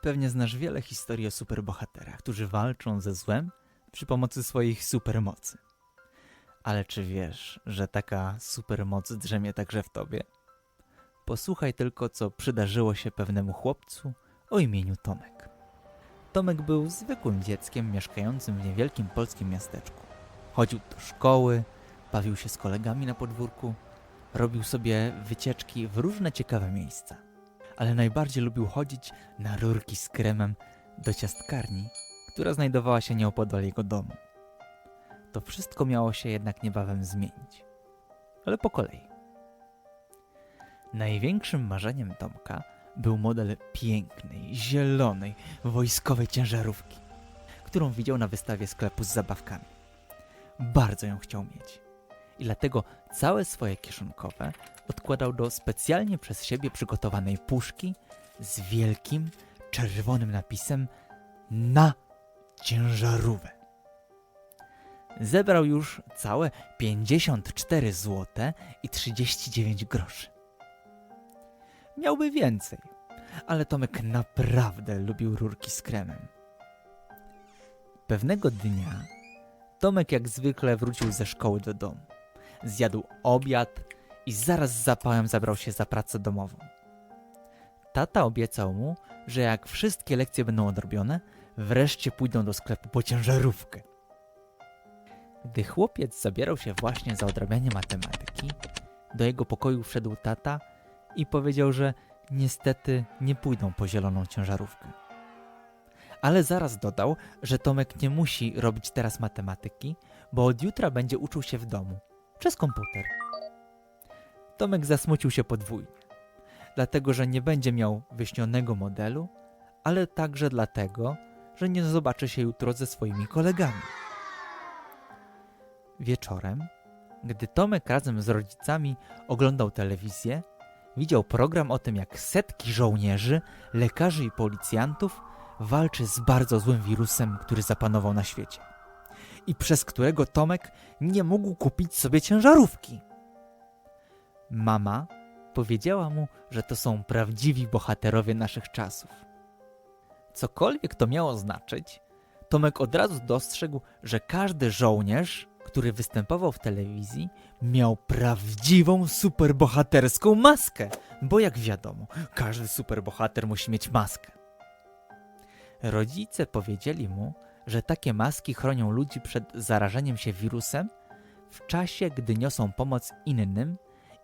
Pewnie znasz wiele historii o superbohaterach, którzy walczą ze złem przy pomocy swoich supermocy. Ale czy wiesz, że taka supermoc drzemie także w tobie? Posłuchaj tylko, co przydarzyło się pewnemu chłopcu o imieniu Tomek. Tomek był zwykłym dzieckiem mieszkającym w niewielkim polskim miasteczku. Chodził do szkoły, bawił się z kolegami na podwórku, robił sobie wycieczki w różne ciekawe miejsca. Ale najbardziej lubił chodzić na rurki z kremem do ciastkarni, która znajdowała się nieopodal jego domu. To wszystko miało się jednak niebawem zmienić. Ale po kolei. Największym marzeniem Tomka był model pięknej, zielonej, wojskowej ciężarówki, którą widział na wystawie sklepu z zabawkami. Bardzo ją chciał mieć i dlatego całe swoje kieszonkowe odkładał do specjalnie przez siebie przygotowanej puszki z wielkim, czerwonym napisem na ciężarówkę. Zebrał już całe 54 zł i 39 groszy. Miałby więcej, ale Tomek naprawdę lubił rurki z kremem. Pewnego dnia Tomek jak zwykle wrócił ze szkoły do domu. Zjadł obiad i zaraz z zapałem zabrał się za pracę domową. Tata obiecał mu, że jak wszystkie lekcje będą odrobione, wreszcie pójdą do sklepu po ciężarówkę. Gdy chłopiec zabierał się właśnie za odrabianie matematyki, do jego pokoju wszedł tata i powiedział, że niestety nie pójdą po zieloną ciężarówkę. Ale zaraz dodał, że Tomek nie musi robić teraz matematyki, bo od jutra będzie uczył się w domu przez komputer. Tomek zasmucił się podwójnie, dlatego że nie będzie miał wyśnionego modelu, ale także dlatego, że nie zobaczy się jutro ze swoimi kolegami. Wieczorem, gdy Tomek razem z rodzicami oglądał telewizję, widział program o tym, jak setki żołnierzy, lekarzy i policjantów walczy z bardzo złym wirusem, który zapanował na świecie i przez którego Tomek nie mógł kupić sobie ciężarówki. Mama powiedziała mu, że to są prawdziwi bohaterowie naszych czasów. Cokolwiek to miało znaczyć, Tomek od razu dostrzegł, że każdy żołnierz, który występował w telewizji, miał prawdziwą superbohaterską maskę, bo jak wiadomo, każdy superbohater musi mieć maskę. Rodzice powiedzieli mu, że takie maski chronią ludzi przed zarażeniem się wirusem w czasie, gdy niosą pomoc innym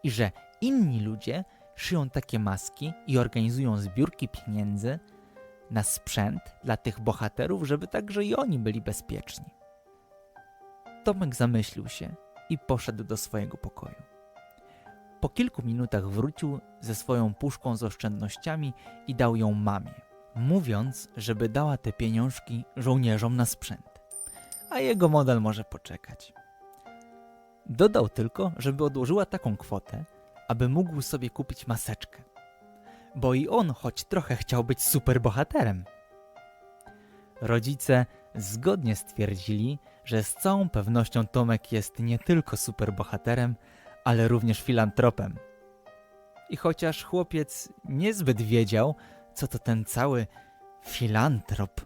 i że inni ludzie szyją takie maski i organizują zbiórki pieniędzy na sprzęt dla tych bohaterów, żeby także i oni byli bezpieczni. Tomek zamyślił się i poszedł do swojego pokoju. Po kilku minutach wrócił ze swoją puszką z oszczędnościami i dał ją mamie mówiąc, żeby dała te pieniążki żołnierzom na sprzęt, a jego model może poczekać. Dodał tylko, żeby odłożyła taką kwotę, aby mógł sobie kupić maseczkę, bo i on choć trochę chciał być superbohaterem. Rodzice zgodnie stwierdzili, że z całą pewnością Tomek jest nie tylko superbohaterem, ale również filantropem. I chociaż chłopiec niezbyt wiedział, co to ten cały filantrop,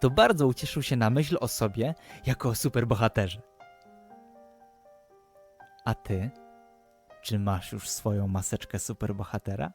to bardzo ucieszył się na myśl o sobie jako o superbohaterze. A ty? Czy masz już swoją maseczkę superbohatera?